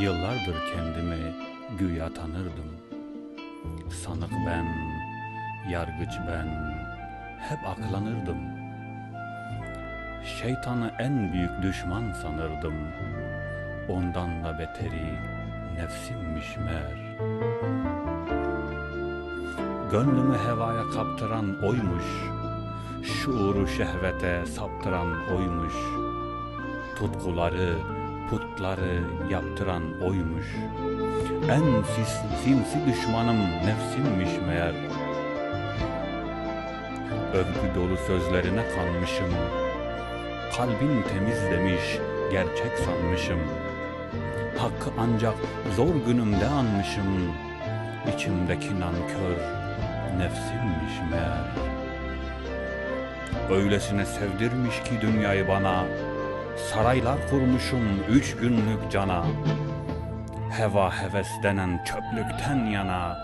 Yıllardır kendimi güya tanırdım. Sanık ben, yargıç ben, hep aklanırdım. Şeytanı en büyük düşman sanırdım. Ondan da beteri nefsimmiş meğer. Gönlümü hevaya kaptıran oymuş, şuuru şehvete saptıran oymuş, tutkuları, putları yaptıran oymuş. En sis, sinsi düşmanım nefsimmiş meğer. Övgü dolu sözlerine kanmışım. Kalbin temiz demiş, gerçek sanmışım. Hakkı ancak zor günümde anmışım. İçimdeki nankör nefsimmiş meğer. Öylesine sevdirmiş ki dünyayı bana. Saraylar kurmuşum üç günlük cana. Heva heves denen çöplükten yana.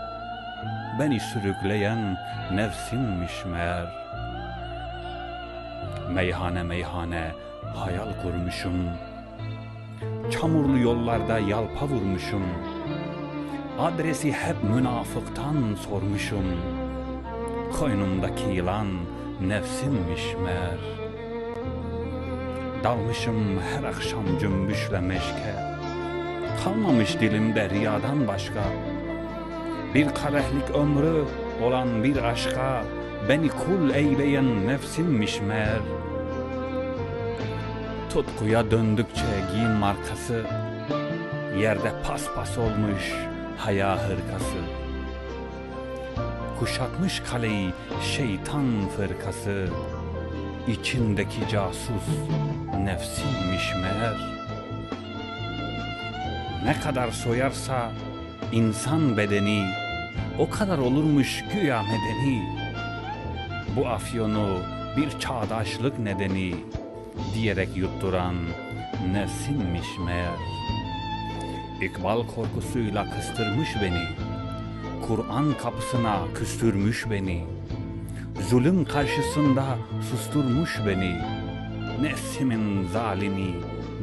Beni sürükleyen nefsimmiş meğer. Meyhane meyhane hayal kurmuşum. Çamurlu yollarda yalpa vurmuşum. Adresi hep münafıktan sormuşum. Koynumdaki yılan nefsimmiş meğer. Dalmışım her akşam cümbüşle meşke. Kalmamış dilimde riyadan başka. Bir kadehlik ömrü olan bir aşka beni kul eyleyen nefsimmiş meğer. Tutkuya döndükçe giyim markası Yerde paspas olmuş haya hırkası Kuşatmış kaleyi şeytan fırkası İçindeki casus nefsimmiş meğer. Ne kadar soyarsa insan bedeni O kadar olurmuş güya medeni. Bu afyonu bir çağdaşlık nedeni diyerek yutturan nefsinmiş meğer. İkbal korkusuyla kıstırmış beni, Kur'an kapısına küstürmüş beni, zulüm karşısında susturmuş beni, nefsimin zalimi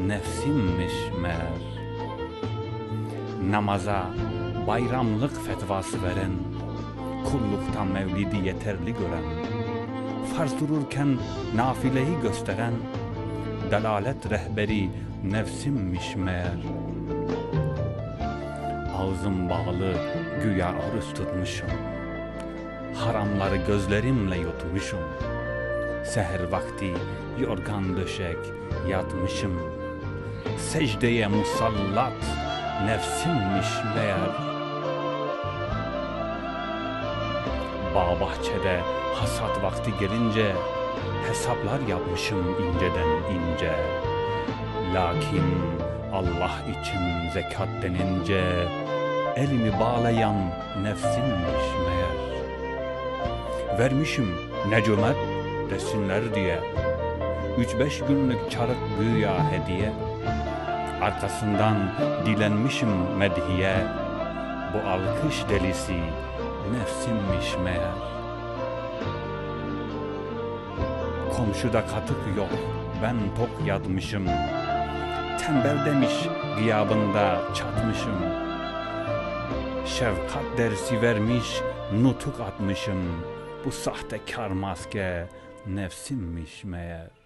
nefsimmiş meğer. Namaza bayramlık fetvası veren, kullukta mevlidi yeterli gören, farz dururken nafileyi gösteren, delalet rehberi nefsimmiş meğer. Ağzım bağlı güya oruç tutmuşum. Haramları gözlerimle yutmuşum. Seher vakti yorgan döşek yatmışım. Secdeye musallat nefsimmiş meğer. Bağ bahçede hasat vakti gelince hesaplar yapmışım inceden ince. Lakin Allah için zekat denince elimi bağlayan nefsimmiş meğer. Vermişim ne cömert desinler diye. Üç beş günlük çarık güya hediye. Arkasından dilenmişim medhiye. Bu alkış delisi nefsimmiş meğer. Komşuda katık yok, ben tok yatmışım. Tembel demiş gıyabında çatmışım. Şefkat dersi vermiş, nutuk atmışım. Bu sahtekar maske nefsimmiş meğer.